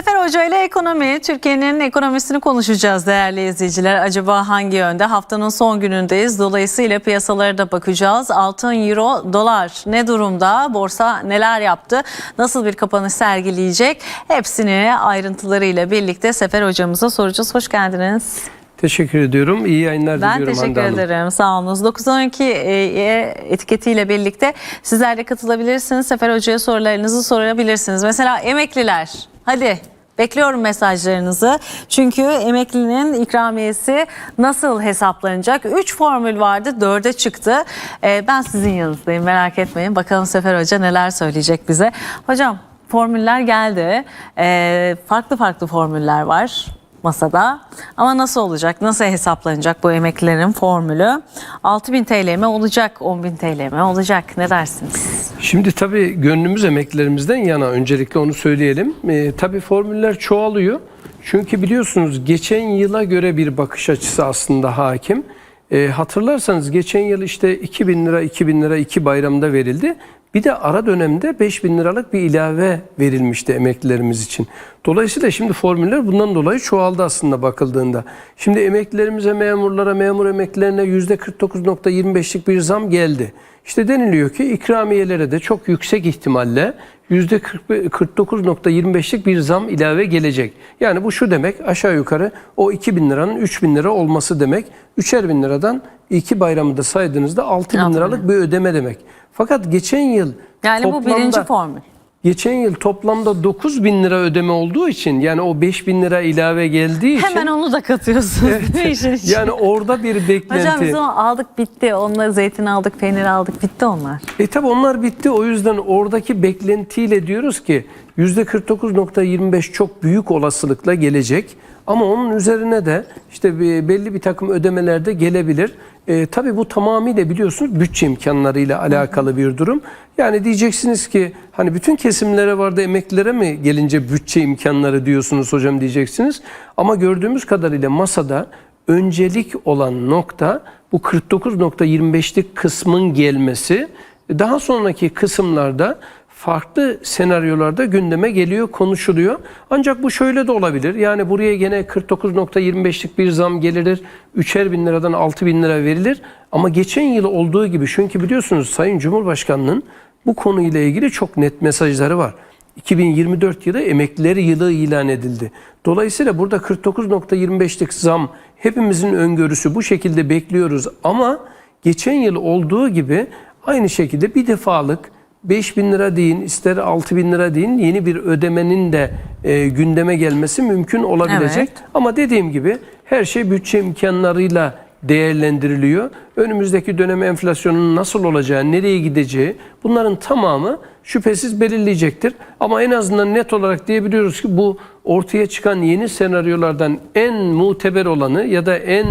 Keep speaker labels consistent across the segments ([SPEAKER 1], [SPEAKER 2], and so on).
[SPEAKER 1] Sefer Hoca ile ekonomi, Türkiye'nin ekonomisini konuşacağız değerli izleyiciler. Acaba hangi yönde? Haftanın son günündeyiz. Dolayısıyla piyasalara da bakacağız. Altın, euro, dolar ne durumda? Borsa neler yaptı? Nasıl bir kapanış sergileyecek? Hepsini ayrıntılarıyla birlikte Sefer Hocamıza soracağız. Hoş geldiniz.
[SPEAKER 2] Teşekkür ediyorum. İyi yayınlar
[SPEAKER 1] Ben
[SPEAKER 2] diliyorum
[SPEAKER 1] teşekkür
[SPEAKER 2] Hande Hanım.
[SPEAKER 1] ederim. Sağ olunuz. 912 e, etiketiyle birlikte sizler de katılabilirsiniz. Sefer Hoca'ya sorularınızı sorabilirsiniz. Mesela emekliler. Hadi bekliyorum mesajlarınızı. Çünkü emeklinin ikramiyesi nasıl hesaplanacak? 3 formül vardı, 4'e çıktı. E, ben sizin yanınızdayım merak etmeyin. Bakalım Sefer Hoca neler söyleyecek bize. Hocam formüller geldi. E, farklı farklı formüller var masada. Ama nasıl olacak? Nasıl hesaplanacak bu emeklilerin formülü? 6000 TL mi olacak? 10.000 TL mi olacak? Ne dersiniz?
[SPEAKER 2] Şimdi tabii gönlümüz emeklilerimizden yana öncelikle onu söyleyelim. Ee, tabii formüller çoğalıyor. Çünkü biliyorsunuz geçen yıla göre bir bakış açısı aslında hakim. Ee, hatırlarsanız geçen yıl işte 2000 lira 2000 lira iki bayramda verildi. Bir de ara dönemde 5000 liralık bir ilave verilmişti emeklilerimiz için. Dolayısıyla şimdi formüller bundan dolayı çoğaldı aslında bakıldığında. Şimdi emeklilerimize, memurlara, memur emeklilerine %49.25'lik bir zam geldi. İşte deniliyor ki ikramiyelere de çok yüksek ihtimalle %49.25'lik bir zam ilave gelecek. Yani bu şu demek aşağı yukarı o 2000 liranın 3000 lira olması demek. 3'er bin liradan iki bayramı da saydığınızda 6000
[SPEAKER 1] Altı bin
[SPEAKER 2] liralık bir ödeme demek. Fakat geçen yıl
[SPEAKER 1] Yani bu
[SPEAKER 2] toplamda-
[SPEAKER 1] birinci formül.
[SPEAKER 2] Geçen yıl toplamda 9 bin lira ödeme olduğu için yani o 5 bin lira ilave geldiği için
[SPEAKER 1] Hemen onu da katıyorsunuz değil mi işin içine?
[SPEAKER 2] yani orada bir beklenti.
[SPEAKER 1] Hocam biz onu aldık bitti. Onları zeytin aldık, peynir aldık bitti onlar.
[SPEAKER 2] E tabi onlar bitti. O yüzden oradaki beklentiyle diyoruz ki %49.25 çok büyük olasılıkla gelecek. Ama onun üzerine de işte belli bir takım ödemeler de gelebilir. E, tabii bu tamamıyla biliyorsunuz bütçe imkanlarıyla alakalı bir durum. Yani diyeceksiniz ki hani bütün kesimlere vardı emeklilere mi gelince bütçe imkanları diyorsunuz hocam diyeceksiniz. Ama gördüğümüz kadarıyla masada öncelik olan nokta bu 49.25'lik kısmın gelmesi. Daha sonraki kısımlarda farklı senaryolarda gündeme geliyor, konuşuluyor. Ancak bu şöyle de olabilir. Yani buraya gene 49.25'lik bir zam gelir. Üçer bin liradan 6 bin lira verilir. Ama geçen yıl olduğu gibi çünkü biliyorsunuz Sayın Cumhurbaşkanı'nın bu konuyla ilgili çok net mesajları var. 2024 yılı emekliler yılı ilan edildi. Dolayısıyla burada 49.25'lik zam hepimizin öngörüsü bu şekilde bekliyoruz ama geçen yıl olduğu gibi aynı şekilde bir defalık 5 bin lira deyin ister 6 bin lira deyin yeni bir ödemenin de e, gündeme gelmesi mümkün olabilecek.
[SPEAKER 1] Evet.
[SPEAKER 2] Ama dediğim gibi her şey bütçe imkanlarıyla değerlendiriliyor. Önümüzdeki dönem enflasyonun nasıl olacağı, nereye gideceği bunların tamamı şüphesiz belirleyecektir. Ama en azından net olarak diyebiliyoruz ki bu ortaya çıkan yeni senaryolardan en muteber olanı ya da en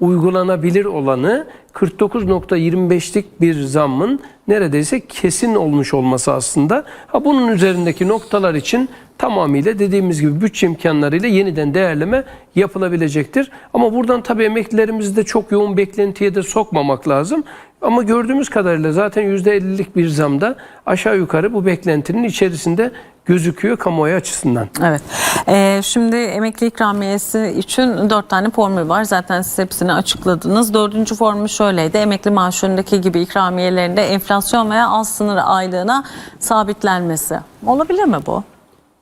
[SPEAKER 2] uygulanabilir olanı 49.25'lik bir zammın neredeyse kesin olmuş olması aslında. Ha bunun üzerindeki noktalar için tamamıyla dediğimiz gibi bütçe imkanlarıyla yeniden değerleme yapılabilecektir. Ama buradan tabii emeklilerimizi de çok yoğun beklentiye de sokmamak lazım. Ama gördüğümüz kadarıyla zaten %50'lik bir zamda aşağı yukarı bu beklentinin içerisinde gözüküyor kamuoyu açısından.
[SPEAKER 1] Evet. Ee, şimdi emekli ikramiyesi için dört tane formül var. Zaten siz hepsini açıkladınız. Dördüncü formül şöyleydi. Emekli maaşındaki gibi ikramiyelerinde enflasyon veya az sınır aylığına sabitlenmesi. Olabilir mi bu?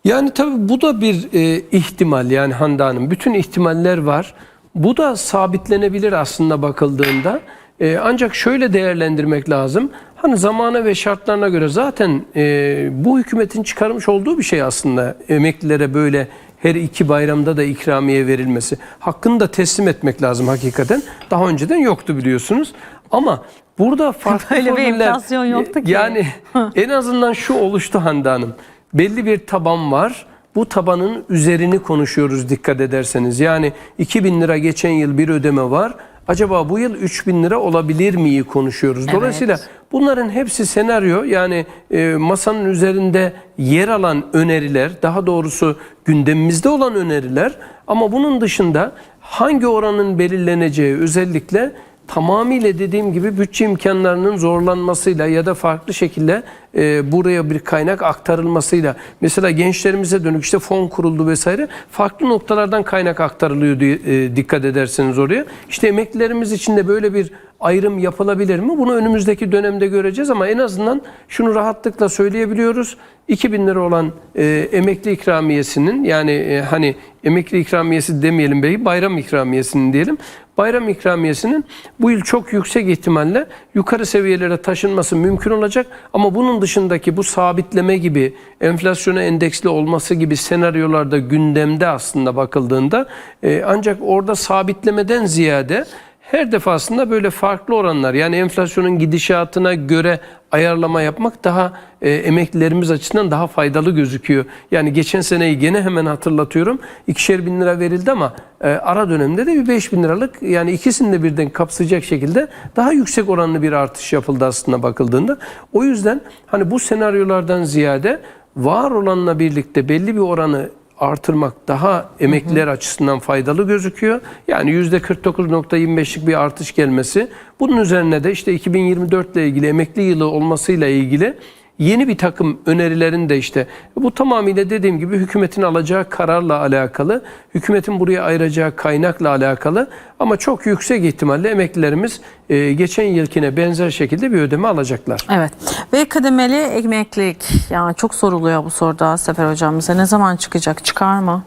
[SPEAKER 2] Yani tabii bu da bir e, ihtimal yani Hande Hanım. Bütün ihtimaller var. Bu da sabitlenebilir aslında bakıldığında. E, ancak şöyle değerlendirmek lazım. Hani zamana ve şartlarına göre zaten e, bu hükümetin çıkarmış olduğu bir şey aslında. Emeklilere böyle her iki bayramda da ikramiye verilmesi. Hakkını da teslim etmek lazım hakikaten. Daha önceden yoktu biliyorsunuz. Ama burada farklı
[SPEAKER 1] Böyle bir
[SPEAKER 2] formüller-
[SPEAKER 1] enflasyon yoktu ki.
[SPEAKER 2] Yani en azından şu oluştu Hande Hanım. Belli bir taban var. Bu tabanın üzerini konuşuyoruz dikkat ederseniz. Yani 2000 lira geçen yıl bir ödeme var. Acaba bu yıl 3000 lira olabilir miyi konuşuyoruz.
[SPEAKER 1] Evet.
[SPEAKER 2] Dolayısıyla bunların hepsi senaryo yani e, masanın üzerinde yer alan öneriler, daha doğrusu gündemimizde olan öneriler ama bunun dışında hangi oranın belirleneceği özellikle tamamıyla dediğim gibi bütçe imkanlarının zorlanmasıyla ya da farklı şekilde e, buraya bir kaynak aktarılmasıyla mesela gençlerimize dönük işte fon kuruldu vesaire farklı noktalardan kaynak aktarılıyor diye e, dikkat ederseniz oraya. İşte emeklilerimiz için de böyle bir ayrım yapılabilir mi? Bunu önümüzdeki dönemde göreceğiz ama en azından şunu rahatlıkla söyleyebiliyoruz. 2000 lira olan e, emekli ikramiyesinin yani e, hani emekli ikramiyesi demeyelim belki bayram ikramiyesinin diyelim. Bayram ikramiyesinin bu yıl çok yüksek ihtimalle yukarı seviyelere taşınması mümkün olacak ama bunun dışındaki bu sabitleme gibi enflasyona endeksli olması gibi senaryolarda gündemde aslında bakıldığında e, ancak orada sabitlemeden ziyade her defasında böyle farklı oranlar yani enflasyonun gidişatına göre ayarlama yapmak daha e, emeklilerimiz açısından daha faydalı gözüküyor. Yani geçen seneyi gene hemen hatırlatıyorum. İkişer bin lira verildi ama e, ara dönemde de bir beş bin liralık yani ikisini de birden kapsayacak şekilde daha yüksek oranlı bir artış yapıldı aslında bakıldığında. O yüzden hani bu senaryolardan ziyade var olanla birlikte belli bir oranı artırmak daha emekliler açısından faydalı gözüküyor. Yani %49.25'lik bir artış gelmesi. Bunun üzerine de işte 2024 ile ilgili emekli yılı olmasıyla ilgili yeni bir takım önerilerin de işte bu tamamıyla dediğim gibi hükümetin alacağı kararla alakalı, hükümetin buraya ayıracağı kaynakla alakalı ama çok yüksek ihtimalle emeklilerimiz e, geçen yılkine benzer şekilde bir ödeme alacaklar.
[SPEAKER 1] Evet. Ve kademeli emeklilik. Yani çok soruluyor bu soruda Sefer Hocam bize. Ne zaman çıkacak? Çıkar mı?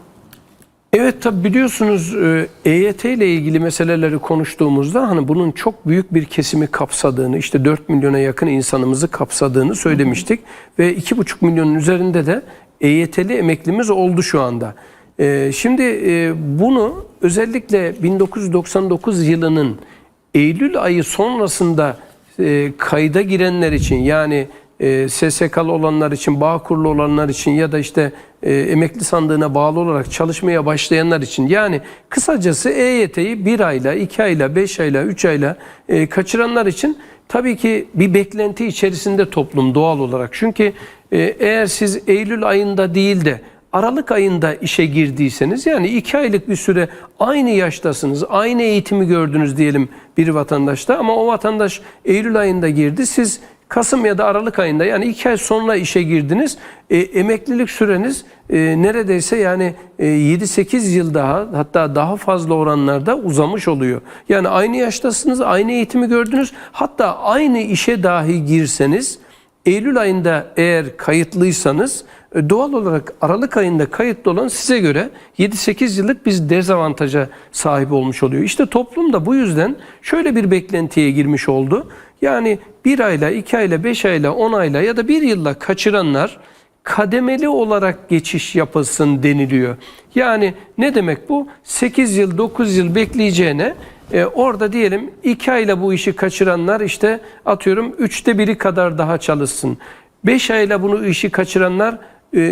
[SPEAKER 2] Evet tabi biliyorsunuz e, EYT ile ilgili meseleleri konuştuğumuzda hani bunun çok büyük bir kesimi kapsadığını işte 4 milyona yakın insanımızı kapsadığını söylemiştik. Ve 2,5 milyonun üzerinde de EYT'li emeklimiz oldu şu anda. E, Şimdi e, bunu özellikle 1999 yılının Eylül ayı sonrasında e, kayda girenler için yani e, SSK'lı olanlar için, Bağkurlu olanlar için ya da işte e, emekli sandığına bağlı olarak çalışmaya başlayanlar için yani kısacası EYT'yi bir ayla, iki ayla, beş ayla, üç ayla e, kaçıranlar için tabii ki bir beklenti içerisinde toplum doğal olarak. Çünkü e, eğer siz Eylül ayında değil de Aralık ayında işe girdiyseniz yani iki aylık bir süre aynı yaştasınız, aynı eğitimi gördünüz diyelim bir vatandaşta ama o vatandaş Eylül ayında girdi. Siz Kasım ya da Aralık ayında yani iki ay sonra işe girdiniz. E, emeklilik süreniz e, neredeyse yani e, 7-8 yıl daha hatta daha fazla oranlarda uzamış oluyor. Yani aynı yaştasınız, aynı eğitimi gördünüz. Hatta aynı işe dahi girseniz Eylül ayında eğer kayıtlıysanız doğal olarak Aralık ayında kayıtlı olan size göre 7-8 yıllık bir dezavantaja sahip olmuş oluyor. İşte toplum da bu yüzden şöyle bir beklentiye girmiş oldu. Yani bir ayla, iki ayla, beş ayla, on ayla ya da bir yılla kaçıranlar kademeli olarak geçiş yapılsın deniliyor. Yani ne demek bu? 8 yıl, 9 yıl bekleyeceğine e, orada diyelim 2 ayla bu işi kaçıranlar işte atıyorum 3'te biri kadar daha çalışsın. 5 ayla bunu işi kaçıranlar e,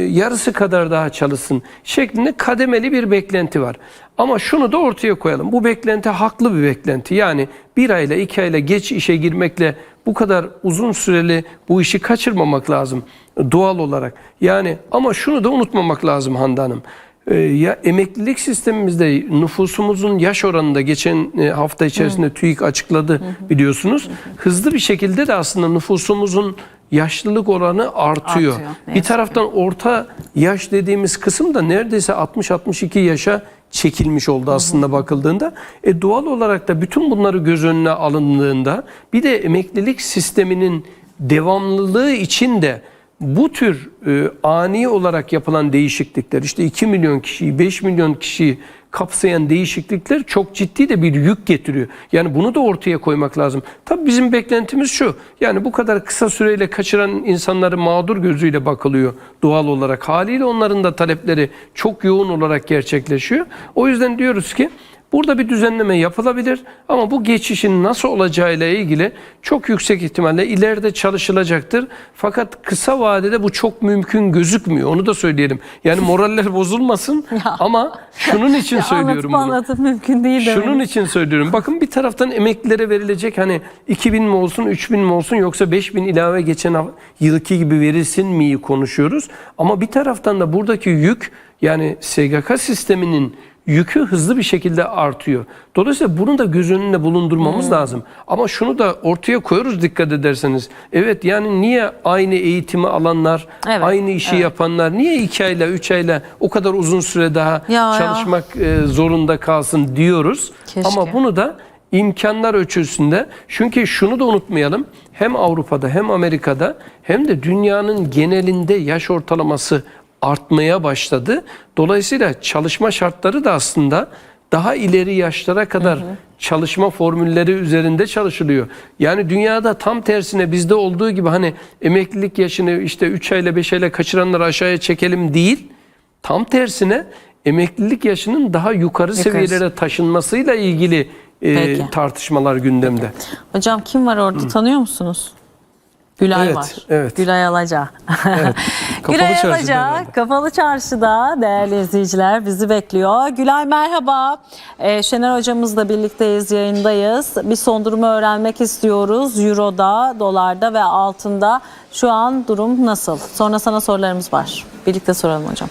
[SPEAKER 2] yarısı kadar daha çalışsın şeklinde kademeli bir beklenti var. Ama şunu da ortaya koyalım. Bu beklenti haklı bir beklenti. Yani bir ayla iki ayla geç işe girmekle bu kadar uzun süreli bu işi kaçırmamak lazım doğal olarak. Yani ama şunu da unutmamak lazım Hande Hanım. Ee, ya emeklilik sistemimizde nüfusumuzun yaş oranında geçen e, hafta içerisinde TÜİK açıkladı biliyorsunuz. Hızlı bir şekilde de aslında nüfusumuzun yaşlılık oranı artıyor.
[SPEAKER 1] Artıyor,
[SPEAKER 2] Bir taraftan orta yaş dediğimiz kısım da neredeyse 60-62 yaşa çekilmiş oldu aslında bakıldığında. E doğal olarak da bütün bunları göz önüne alındığında bir de emeklilik sisteminin devamlılığı için de bu tür e, ani olarak yapılan değişiklikler işte 2 milyon kişiyi 5 milyon kişiyi kapsayan değişiklikler çok ciddi de bir yük getiriyor. Yani bunu da ortaya koymak lazım. Tabii bizim beklentimiz şu. Yani bu kadar kısa süreyle kaçıran insanları mağdur gözüyle bakılıyor doğal olarak. Haliyle onların da talepleri çok yoğun olarak gerçekleşiyor. O yüzden diyoruz ki Burada bir düzenleme yapılabilir ama bu geçişin nasıl olacağıyla ilgili çok yüksek ihtimalle ileride çalışılacaktır. Fakat kısa vadede bu çok mümkün gözükmüyor. Onu da söyleyelim. Yani moraller bozulmasın ama şunun için söylüyorum bunu.
[SPEAKER 1] anlatıp mümkün değil demek.
[SPEAKER 2] Şunun için söylüyorum. Bakın bir taraftan emeklilere verilecek hani 2000 mi olsun 3000 mi olsun yoksa 5000 ilave geçen yılki gibi verilsin miyi konuşuyoruz. Ama bir taraftan da buradaki yük yani SGK sisteminin yükü hızlı bir şekilde artıyor. Dolayısıyla bunu da göz önünde bulundurmamız lazım. Ama şunu da ortaya koyuyoruz dikkat ederseniz. Evet yani niye aynı eğitimi alanlar,
[SPEAKER 1] Evet,
[SPEAKER 2] aynı işi yapanlar niye iki ayla, üç ayla o kadar uzun süre daha
[SPEAKER 1] Ya, ya.
[SPEAKER 2] çalışmak e, zorunda kalsın diyoruz.
[SPEAKER 1] Keşke.
[SPEAKER 2] Ama bunu da imkanlar ölçüsünde çünkü şunu da unutmayalım hem Avrupa'da hem Amerika'da hem de dünyanın genelinde yaş ortalaması artmaya başladı. Dolayısıyla çalışma şartları da aslında daha ileri yaşlara kadar çalışma formülleri üzerinde çalışılıyor. Yani dünyada tam tersine bizde olduğu gibi hani emeklilik yaşını işte 3 ayla 5 ayla kaçıranları aşağıya çekelim değil. Tam tersine emeklilik yaşının daha yukarı seviyelere taşınmasıyla ilgili e,
[SPEAKER 1] Peki.
[SPEAKER 2] tartışmalar gündemde.
[SPEAKER 1] Hocam kim var orada tanıyor musunuz? Gülay
[SPEAKER 2] Evet,
[SPEAKER 1] var.
[SPEAKER 2] evet.
[SPEAKER 1] Gülay Alaca.
[SPEAKER 2] Kapalı
[SPEAKER 1] Gülay Alaca
[SPEAKER 2] herhalde.
[SPEAKER 1] Kapalı Çarşı'da değerli izleyiciler bizi bekliyor. Gülay merhaba. Ee, Şener hocamızla birlikteyiz, yayındayız. Bir son durumu öğrenmek istiyoruz. Euro'da, dolarda ve altında şu an durum nasıl? Sonra sana sorularımız var. Birlikte soralım hocam.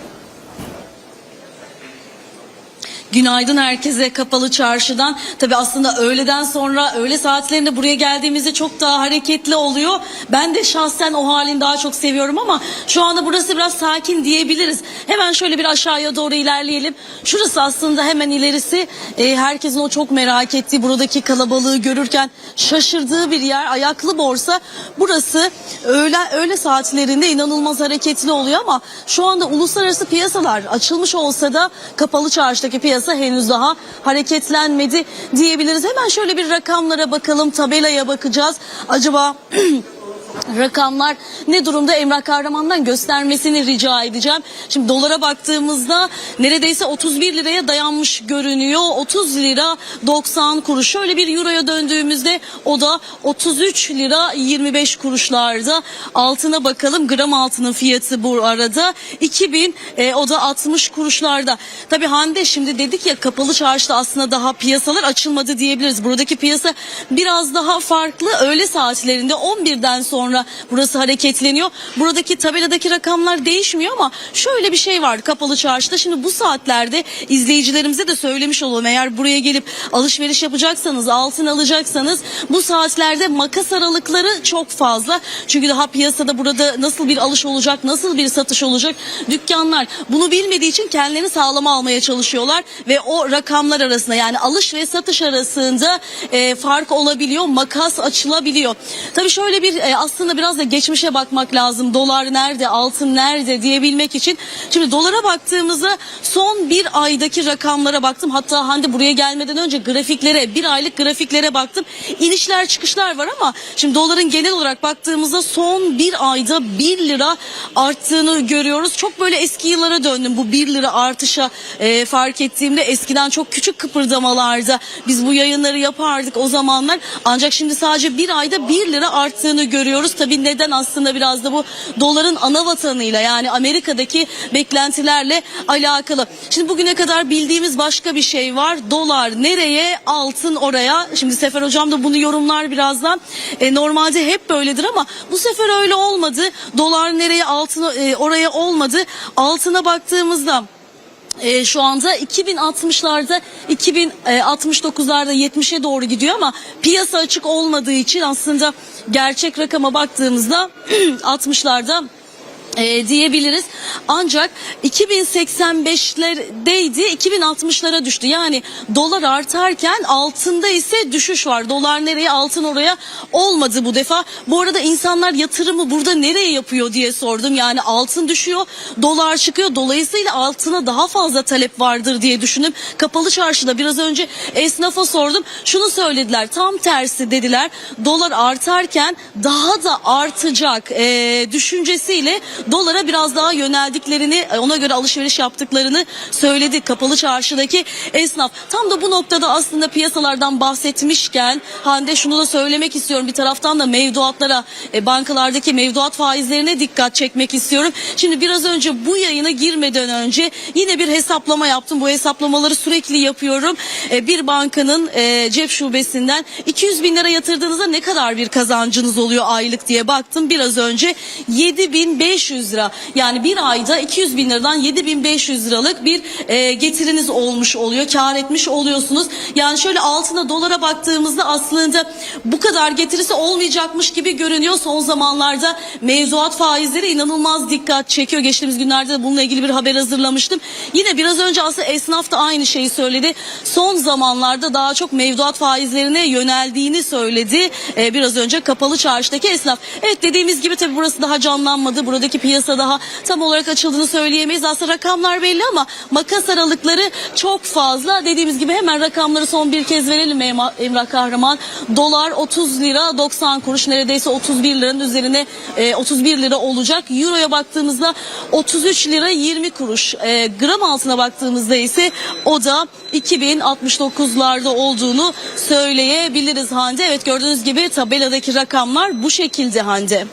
[SPEAKER 3] Günaydın herkese kapalı çarşıdan. Tabi aslında öğleden sonra öğle saatlerinde buraya geldiğimizde çok daha hareketli oluyor. Ben de şahsen o halini daha çok seviyorum ama şu anda burası biraz sakin diyebiliriz. Hemen şöyle bir aşağıya doğru ilerleyelim. Şurası aslında hemen ilerisi e, herkesin o çok merak ettiği buradaki kalabalığı görürken şaşırdığı bir yer. Ayaklı borsa burası öğle, öğle saatlerinde inanılmaz hareketli oluyor ama şu anda uluslararası piyasalar açılmış olsa da kapalı çarşıdaki piyasa henüz daha hareketlenmedi diyebiliriz. Hemen şöyle bir rakamlara bakalım, tabelaya bakacağız. Acaba rakamlar ne durumda Emrah Kahraman'dan göstermesini rica edeceğim. Şimdi dolara baktığımızda neredeyse 31 liraya dayanmış görünüyor. 30 lira 90 kuruş. Şöyle bir euroya döndüğümüzde o da 33 lira 25 kuruşlarda. Altına bakalım gram altının fiyatı bu arada 2000 e, o da 60 kuruşlarda. Tabii Hande şimdi dedik ya kapalı çarşıda aslında daha piyasalar açılmadı diyebiliriz. Buradaki piyasa biraz daha farklı. Öğle saatlerinde 11'den sonra burası hareketleniyor. Buradaki tabeladaki rakamlar değişmiyor ama şöyle bir şey var kapalı çarşıda. Şimdi bu saatlerde izleyicilerimize de söylemiş olalım. Eğer buraya gelip alışveriş yapacaksanız, altın alacaksanız bu saatlerde makas aralıkları çok fazla. Çünkü daha piyasada burada nasıl bir alış olacak, nasıl bir satış olacak dükkanlar bunu bilmediği için kendilerini sağlama almaya çalışıyorlar ve o rakamlar arasında yani alış ve satış arasında e, fark olabiliyor, makas açılabiliyor. Tabii şöyle bir e, aslında biraz da geçmişe bakmak lazım. Dolar nerede, altın nerede diyebilmek için. Şimdi dolara baktığımızda son bir aydaki rakamlara baktım. Hatta Hande buraya gelmeden önce grafiklere, bir aylık grafiklere baktım. İnişler çıkışlar var ama şimdi doların genel olarak baktığımızda son bir ayda 1 lira arttığını görüyoruz. Çok böyle eski yıllara döndüm bu 1 lira artışa e, fark ettiğimde eskiden çok küçük kıpırdamalarda biz bu yayınları yapardık o zamanlar. Ancak şimdi sadece bir ayda 1 lira arttığını görüyoruz. Tabii neden aslında biraz da bu doların ana vatanıyla yani Amerika'daki beklentilerle alakalı. Şimdi bugüne kadar bildiğimiz başka bir şey var. Dolar nereye, altın oraya. Şimdi Sefer Hocam da bunu yorumlar birazdan. E, normalde hep böyledir ama bu sefer öyle olmadı. Dolar nereye, altın e, oraya olmadı. Altına baktığımızda e, şu anda 2060'larda 2069'larda 70'e doğru gidiyor ama piyasa açık olmadığı için aslında gerçek rakama baktığımızda 60'larda e, diyebiliriz. Ancak 2085'lerdeydi 2060'lara düştü. Yani dolar artarken altında ise düşüş var. Dolar nereye altın oraya olmadı bu defa. Bu arada insanlar yatırımı burada nereye yapıyor diye sordum. Yani altın düşüyor dolar çıkıyor. Dolayısıyla altına daha fazla talep vardır diye düşündüm. Kapalı çarşıda biraz önce esnafa sordum. Şunu söylediler tam tersi dediler. Dolar artarken daha da artacak e, düşüncesiyle dolara biraz daha yöneldiklerini e, ona göre alışveriş yaptıklarını söyledi kapalı çarşıdaki esnaf. Tam da bu noktada aslında piyasalardan bahsetmişken Hande şunu da söylemek istiyorum. Bir taraftan da mevduatlara e, bankalardaki mevduat faizlerine dikkat çekmek istiyorum. Şimdi biraz önce bu yayına girmeden önce yine bir hesaplama yaptım. Bu hesaplamaları sürekli yapıyorum. E, bir bankanın e, cep şubesinden 200 bin lira yatırdığınızda ne kadar bir kazancınız oluyor aylık diye baktım biraz önce. 7500 7500 lira. Yani bir ayda 200 bin liradan 7500 liralık bir e, getiriniz olmuş oluyor. Kar etmiş oluyorsunuz. Yani şöyle altına dolara baktığımızda aslında bu kadar getirisi olmayacakmış gibi görünüyor. Son zamanlarda mevduat faizleri inanılmaz dikkat çekiyor. Geçtiğimiz günlerde de bununla ilgili bir haber hazırlamıştım. Yine biraz önce aslında esnaf da aynı şeyi söyledi. Son zamanlarda daha çok mevduat faizlerine yöneldiğini söyledi. Ee, biraz önce kapalı çarşıdaki esnaf. Evet dediğimiz gibi tabii burası daha canlanmadı. Buradaki piyasa daha tam olarak açıldığını söyleyemeyiz. Aslında rakamlar belli ama makas aralıkları çok fazla. Dediğimiz gibi hemen rakamları son bir kez verelim Emrah Kahraman. Dolar 30 lira 90 kuruş neredeyse 31 liranın üzerine e, 31 lira olacak. Euro'ya baktığımızda 33 lira 20 kuruş. E, gram altına baktığımızda ise o da 2069'larda olduğunu söyleyebiliriz Hande. Evet gördüğünüz gibi tabeladaki rakamlar bu şekilde Hande.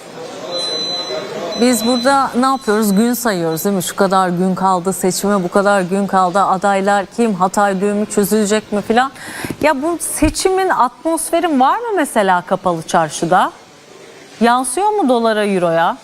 [SPEAKER 1] Biz burada ne yapıyoruz? Gün sayıyoruz değil mi? Şu kadar gün kaldı seçime, bu kadar gün kaldı. Adaylar kim? Hatay düğümü çözülecek mi filan? Ya bu seçimin atmosferi var mı mesela kapalı çarşıda? Yansıyor mu dolara, euroya?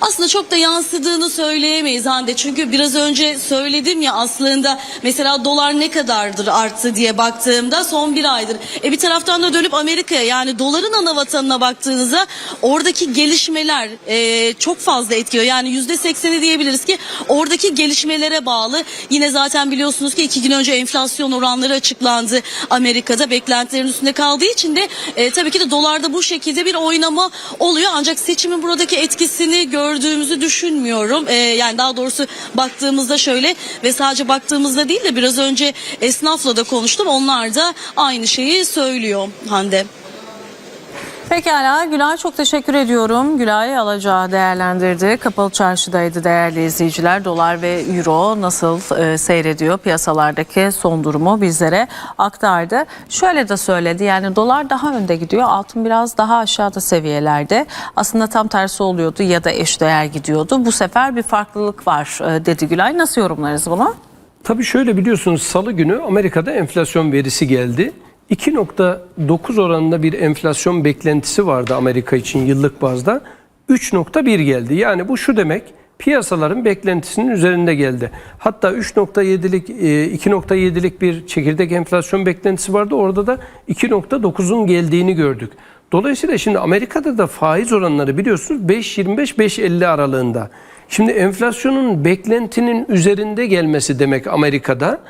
[SPEAKER 3] Aslında çok da yansıdığını söyleyemeyiz Hande. Çünkü biraz önce söyledim ya aslında mesela dolar ne kadardır arttı diye baktığımda son bir aydır. E bir taraftan da dönüp Amerika'ya yani doların ana vatanına baktığınızda oradaki gelişmeler e, çok fazla etkiliyor. Yani yüzde sekseni diyebiliriz ki oradaki gelişmelere bağlı. Yine zaten biliyorsunuz ki iki gün önce enflasyon oranları açıklandı Amerika'da. Beklentilerin üstünde kaldığı için de e, tabii ki de dolarda bu şekilde bir oynama oluyor. Ancak seçimin buradaki etkisini gördüğümüzü düşünmüyorum. E, yani daha doğrusu baktığımızda şöyle ve sadece baktığımızda değil de biraz önce esnafla da konuştum. Onlar da aynı şeyi söylüyor Hande.
[SPEAKER 1] Pekala Gülay çok teşekkür ediyorum. Gülay alacağı değerlendirdi. Kapalı çarşıdaydı değerli izleyiciler. Dolar ve euro nasıl e, seyrediyor piyasalardaki son durumu bizlere aktardı. Şöyle de söyledi yani dolar daha önde gidiyor. Altın biraz daha aşağıda seviyelerde. Aslında tam tersi oluyordu ya da eşdeğer gidiyordu. Bu sefer bir farklılık var e, dedi Gülay. Nasıl yorumlarız bunu?
[SPEAKER 2] Tabii şöyle biliyorsunuz salı günü Amerika'da enflasyon verisi geldi. 2.9 oranında bir enflasyon beklentisi vardı Amerika için yıllık bazda. 3.1 geldi. Yani bu şu demek piyasaların beklentisinin üzerinde geldi. Hatta 3.7'lik e, 2.7'lik bir çekirdek enflasyon beklentisi vardı. Orada da 2.9'un geldiğini gördük. Dolayısıyla şimdi Amerika'da da faiz oranları biliyorsunuz 5.25-5.50 aralığında. Şimdi enflasyonun beklentinin üzerinde gelmesi demek Amerika'da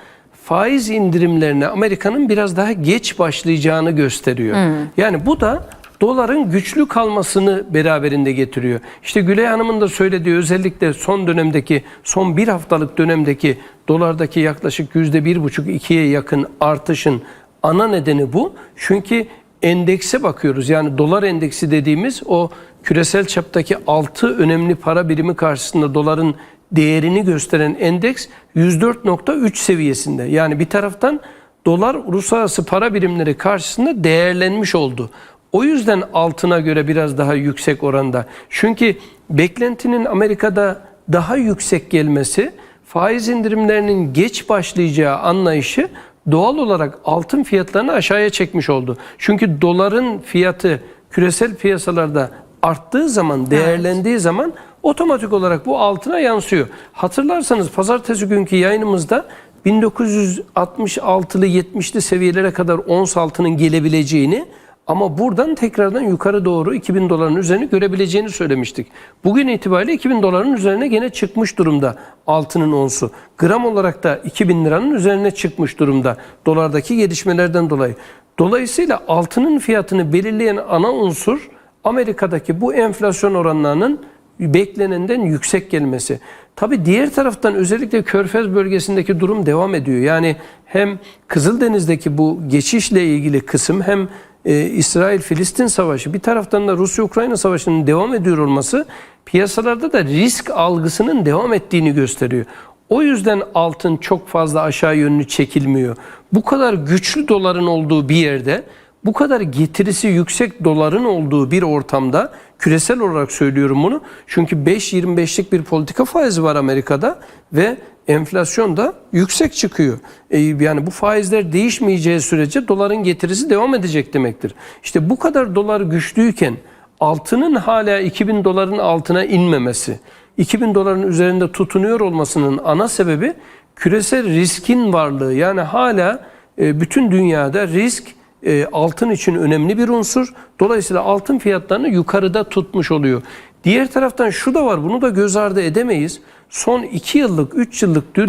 [SPEAKER 2] faiz indirimlerine Amerika'nın biraz daha geç başlayacağını gösteriyor. Yani bu da doların güçlü kalmasını beraberinde getiriyor. İşte Gülay Hanım'ın da söylediği özellikle son dönemdeki son bir haftalık dönemdeki dolardaki yaklaşık yüzde bir buçuk ikiye yakın artışın ana nedeni bu. Çünkü endekse bakıyoruz. Yani dolar endeksi dediğimiz o küresel çaptaki 6 önemli para birimi karşısında doların değerini gösteren endeks 104.3 seviyesinde. Yani bir taraftan dolar uluslararası para birimleri karşısında değerlenmiş oldu. O yüzden altına göre biraz daha yüksek oranda. Çünkü beklentinin Amerika'da daha yüksek gelmesi faiz indirimlerinin geç başlayacağı anlayışı doğal olarak altın fiyatlarını aşağıya çekmiş oldu. Çünkü doların fiyatı küresel piyasalarda arttığı zaman, değerlendiği zaman otomatik olarak bu altına yansıyor. Hatırlarsanız pazartesi günkü yayınımızda 1966'lı 70'li seviyelere kadar ons altının gelebileceğini ama buradan tekrardan yukarı doğru 2000 doların üzerine görebileceğini söylemiştik. Bugün itibariyle 2000 doların üzerine gene çıkmış durumda altının onsu. Gram olarak da 2000 liranın üzerine çıkmış durumda dolardaki gelişmelerden dolayı. Dolayısıyla altının fiyatını belirleyen ana unsur Amerika'daki bu enflasyon oranlarının beklenenden yüksek gelmesi. Tabi diğer taraftan özellikle Körfez bölgesindeki durum devam ediyor. Yani hem Kızıldeniz'deki bu geçişle ilgili kısım hem e, İsrail-Filistin savaşı bir taraftan da Rusya-Ukrayna savaşının devam ediyor olması piyasalarda da risk algısının devam ettiğini gösteriyor. O yüzden altın çok fazla aşağı yönlü çekilmiyor. Bu kadar güçlü doların olduğu bir yerde bu kadar getirisi yüksek doların olduğu bir ortamda küresel olarak söylüyorum bunu. Çünkü 5.25'lik bir politika faizi var Amerika'da ve enflasyon da yüksek çıkıyor. E, yani bu faizler değişmeyeceği sürece doların getirisi devam edecek demektir. İşte bu kadar dolar güçlüyken altının hala 2000 doların altına inmemesi, 2000 doların üzerinde tutunuyor olmasının ana sebebi küresel riskin varlığı. Yani hala e, bütün dünyada risk e, altın için önemli bir unsur. Dolayısıyla altın fiyatlarını yukarıda tutmuş oluyor. Diğer taraftan şu da var, bunu da göz ardı edemeyiz. Son 2 yıllık, 3 yıllık e,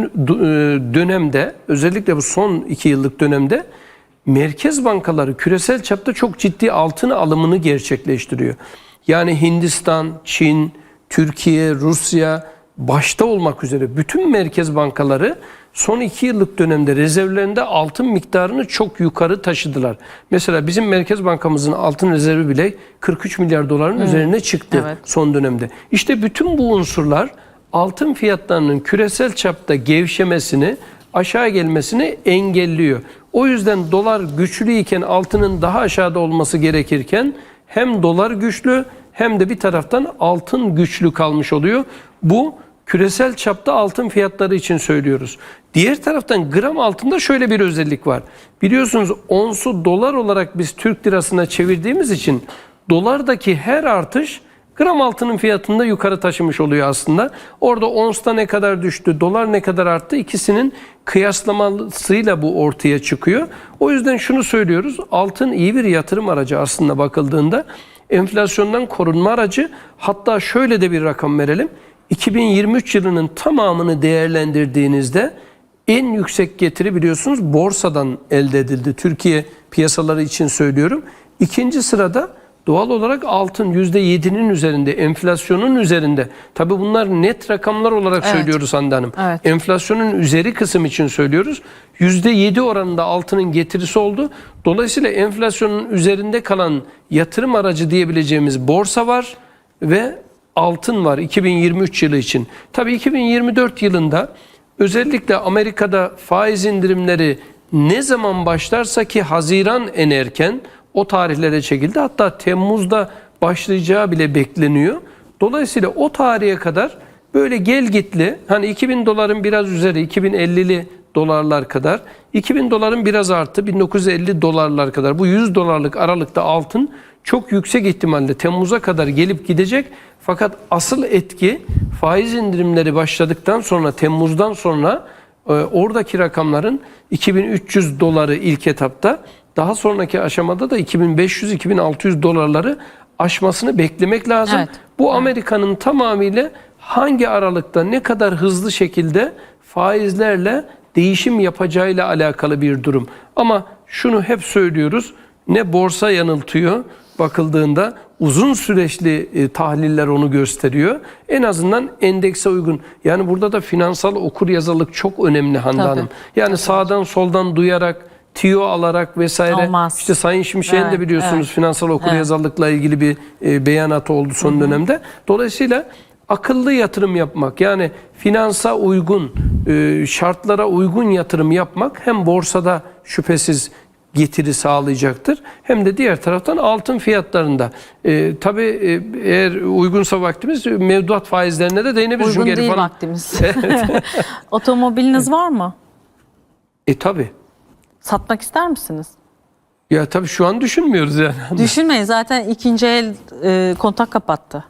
[SPEAKER 2] dönemde, özellikle bu son 2 yıllık dönemde merkez bankaları küresel çapta çok ciddi altın alımını gerçekleştiriyor. Yani Hindistan, Çin, Türkiye, Rusya başta olmak üzere bütün merkez bankaları son iki yıllık dönemde rezervlerinde altın miktarını çok yukarı taşıdılar. Mesela bizim Merkez Bankamızın altın rezervi bile 43 milyar doların üzerine çıktı
[SPEAKER 1] Evet.
[SPEAKER 2] son dönemde. İşte bütün bu unsurlar altın fiyatlarının küresel çapta gevşemesini, aşağı gelmesini engelliyor. O yüzden dolar güçlüyken altının daha aşağıda olması gerekirken hem dolar güçlü hem de bir taraftan altın güçlü kalmış oluyor. Bu küresel çapta altın fiyatları için söylüyoruz. Diğer taraftan gram altında şöyle bir özellik var. Biliyorsunuz onsu dolar olarak biz Türk lirasına çevirdiğimiz için dolardaki her artış gram altının fiyatını da yukarı taşımış oluyor aslında. Orada onsta ne kadar düştü, dolar ne kadar arttı ikisinin kıyaslamasıyla bu ortaya çıkıyor. O yüzden şunu söylüyoruz. Altın iyi bir yatırım aracı aslında bakıldığında. Enflasyondan korunma aracı. Hatta şöyle de bir rakam verelim. 2023 yılının tamamını değerlendirdiğinizde en yüksek getiri biliyorsunuz borsadan elde edildi. Türkiye piyasaları için söylüyorum. İkinci sırada doğal olarak altın %7'nin üzerinde, enflasyonun üzerinde. Tabi bunlar net rakamlar olarak
[SPEAKER 1] Evet.
[SPEAKER 2] söylüyoruz Hande Hanım.
[SPEAKER 1] Evet.
[SPEAKER 2] Enflasyonun üzeri kısım için söylüyoruz. %7 oranında altının getirisi oldu. Dolayısıyla enflasyonun üzerinde kalan yatırım aracı diyebileceğimiz borsa var ve altın var 2023 yılı için. Tabii 2024 yılında özellikle Amerika'da faiz indirimleri ne zaman başlarsa ki Haziran en erken o tarihlere çekildi. Hatta Temmuz'da başlayacağı bile bekleniyor. Dolayısıyla o tarihe kadar böyle gel gitli hani 2000 doların biraz üzeri 2050'li dolarlar kadar 2000 doların biraz arttı 1950 dolarlar kadar bu 100 dolarlık aralıkta altın çok yüksek ihtimalle Temmuz'a kadar gelip gidecek. Fakat asıl etki faiz indirimleri başladıktan sonra Temmuz'dan sonra e, oradaki rakamların 2300 doları ilk etapta daha sonraki aşamada da 2500-2600 dolarları aşmasını beklemek lazım.
[SPEAKER 1] Evet.
[SPEAKER 2] Bu Amerika'nın tamamıyla hangi aralıkta ne kadar hızlı şekilde faizlerle değişim yapacağıyla alakalı bir durum. Ama şunu hep söylüyoruz. Ne borsa yanıltıyor bakıldığında uzun süreçli e, tahliller onu gösteriyor. En azından endekse uygun. Yani burada da finansal okur yazarlık çok önemli Hande
[SPEAKER 1] Tabii.
[SPEAKER 2] Hanım. Yani sağdan soldan duyarak tiyo alarak vesaire.
[SPEAKER 1] Olmaz.
[SPEAKER 2] İşte Sayın Şimşek'in
[SPEAKER 1] Evet,
[SPEAKER 2] de biliyorsunuz
[SPEAKER 1] evet.
[SPEAKER 2] finansal okur
[SPEAKER 1] Evet.
[SPEAKER 2] ilgili bir e, beyanatı oldu son dönemde. Dolayısıyla akıllı yatırım yapmak yani finansa uygun, e, şartlara uygun yatırım yapmak hem borsada şüphesiz getiri sağlayacaktır. Hem de diğer taraftan altın fiyatlarında. E, tabii e, eğer uygunsa vaktimiz mevduat faizlerine de değinebiliriz.
[SPEAKER 1] Uygun değil
[SPEAKER 2] Hanım-
[SPEAKER 1] vaktimiz. Otomobiliniz var mı?
[SPEAKER 2] E tabii.
[SPEAKER 1] Satmak ister misiniz?
[SPEAKER 2] Ya tabii şu an düşünmüyoruz yani.
[SPEAKER 1] Düşünmeyin zaten ikinci el e, kontak kapattı.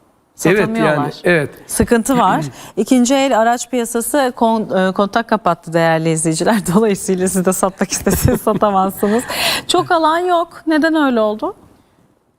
[SPEAKER 2] Evet
[SPEAKER 1] Satamıyorlar.
[SPEAKER 2] yani evet.
[SPEAKER 1] Sıkıntı var. İkinci el araç piyasası kon- e, kontak kapattı değerli izleyiciler. Dolayısıyla siz de satmak isteseniz satamazsınız. Çok alan yok. Neden öyle oldu?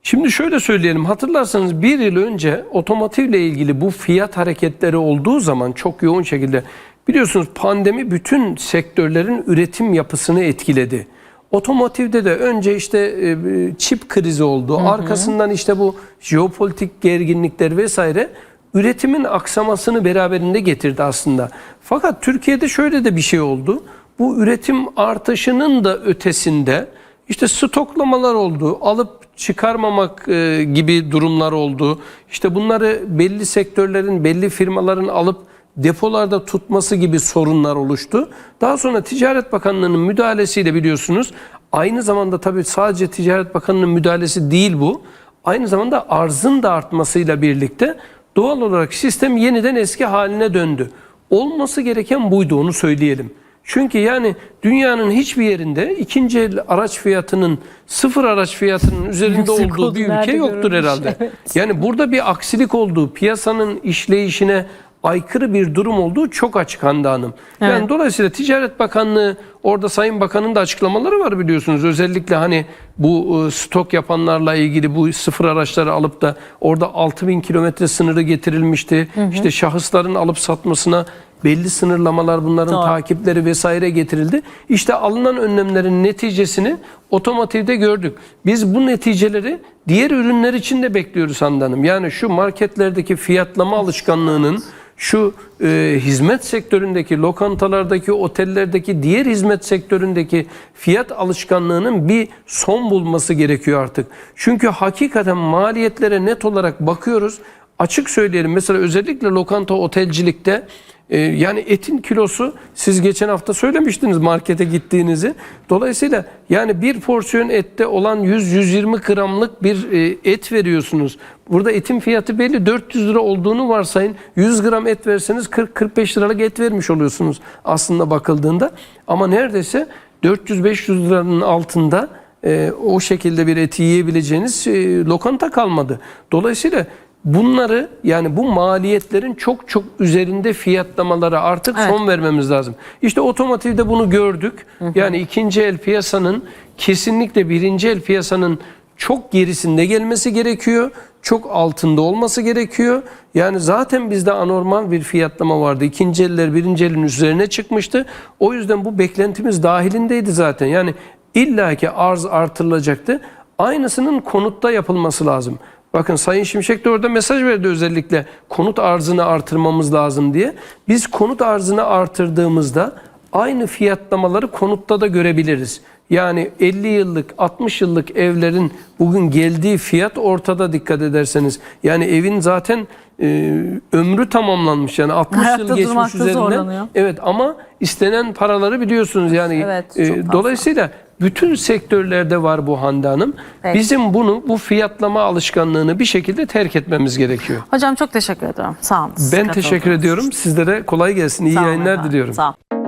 [SPEAKER 2] Şimdi şöyle söyleyelim hatırlarsanız bir yıl önce otomotivle ilgili bu fiyat hareketleri olduğu zaman çok yoğun şekilde biliyorsunuz pandemi bütün sektörlerin üretim yapısını etkiledi. Otomotivde de önce işte e, çip krizi oldu. Arkasından işte bu jeopolitik gerginlikler vesaire üretimin aksamasını beraberinde getirdi aslında. Fakat Türkiye'de şöyle de bir şey oldu. Bu üretim artışının da ötesinde işte stoklamalar oldu, alıp çıkarmamak e, gibi durumlar oldu. İşte bunları belli sektörlerin, belli firmaların alıp depolarda tutması gibi sorunlar oluştu. Daha sonra Ticaret Bakanlığı'nın müdahalesiyle biliyorsunuz aynı zamanda tabii sadece Ticaret Bakanlığı'nın müdahalesi değil bu. Aynı zamanda arzın da artmasıyla birlikte doğal olarak sistem yeniden eski haline döndü. Olması gereken buydu onu söyleyelim. Çünkü yani dünyanın hiçbir yerinde ikinci el araç fiyatının sıfır araç fiyatının üzerinde olduğu bir ülke yoktur herhalde. Yani burada bir aksilik olduğu, piyasanın işleyişine aykırı bir durum olduğu çok açık Hande Hanım. Yani
[SPEAKER 1] Evet.
[SPEAKER 2] dolayısıyla Ticaret Bakanlığı orada Sayın Bakan'ın da açıklamaları var biliyorsunuz. Özellikle hani bu e, stok yapanlarla ilgili bu sıfır araçları alıp da orada 6000 kilometre sınırı getirilmişti. İşte şahısların alıp satmasına belli sınırlamalar bunların
[SPEAKER 1] Doğru.
[SPEAKER 2] takipleri vesaire getirildi. İşte alınan önlemlerin neticesini otomotivde gördük. Biz bu neticeleri diğer ürünler için de bekliyoruz Hande Hanım. Yani şu marketlerdeki fiyatlama alışkanlığının şu e, hizmet sektöründeki, lokantalardaki, otellerdeki, diğer hizmet sektöründeki fiyat alışkanlığının bir son bulması gerekiyor artık. Çünkü hakikaten maliyetlere net olarak bakıyoruz. Açık söyleyelim mesela özellikle lokanta otelcilikte e, yani etin kilosu siz geçen hafta söylemiştiniz markete gittiğinizi. Dolayısıyla yani bir porsiyon ette olan 100-120 gramlık bir e, et veriyorsunuz. Burada etin fiyatı belli 400 lira olduğunu varsayın. 100 gram et verseniz 40-45 liralık et vermiş oluyorsunuz aslında bakıldığında. Ama neredeyse 400-500 liranın altında e, o şekilde bir eti yiyebileceğiniz e, lokanta kalmadı. Dolayısıyla bunları yani bu maliyetlerin çok çok üzerinde fiyatlamalara artık
[SPEAKER 1] Evet.
[SPEAKER 2] son vermemiz lazım. İşte otomotivde bunu gördük. Yani ikinci el piyasanın kesinlikle birinci el piyasanın çok gerisinde gelmesi gerekiyor. Çok altında olması gerekiyor. Yani zaten bizde anormal bir fiyatlama vardı. İkinci eller birinci elin üzerine çıkmıştı. O yüzden bu beklentimiz dahilindeydi zaten. Yani illaki arz artırılacaktı. Aynısının konutta yapılması lazım. Bakın Sayın Şimşek de orada mesaj verdi özellikle konut arzını artırmamız lazım diye. Biz konut arzını artırdığımızda aynı fiyatlamaları konutta da görebiliriz. Yani 50 yıllık 60 yıllık evlerin bugün geldiği fiyat ortada dikkat ederseniz. Yani evin zaten e, ömrü tamamlanmış yani 60
[SPEAKER 1] Ayakta
[SPEAKER 2] yıl geçmiş üzerinden.
[SPEAKER 1] zorlanıyor.
[SPEAKER 2] Evet ama istenen paraları biliyorsunuz yani.
[SPEAKER 1] Evet,
[SPEAKER 2] e, dolayısıyla bütün sektörlerde var bu Hande Hanım.
[SPEAKER 1] Peki.
[SPEAKER 2] Bizim bunu bu fiyatlama alışkanlığını bir şekilde terk etmemiz gerekiyor.
[SPEAKER 1] Hocam çok teşekkür ederim. Sağ olun.
[SPEAKER 2] Ben teşekkür ediyorum. Sizlere kolay gelsin. İyi
[SPEAKER 1] Sağ
[SPEAKER 2] yayınlar
[SPEAKER 1] efendim.
[SPEAKER 2] diliyorum.
[SPEAKER 1] Sağ olun.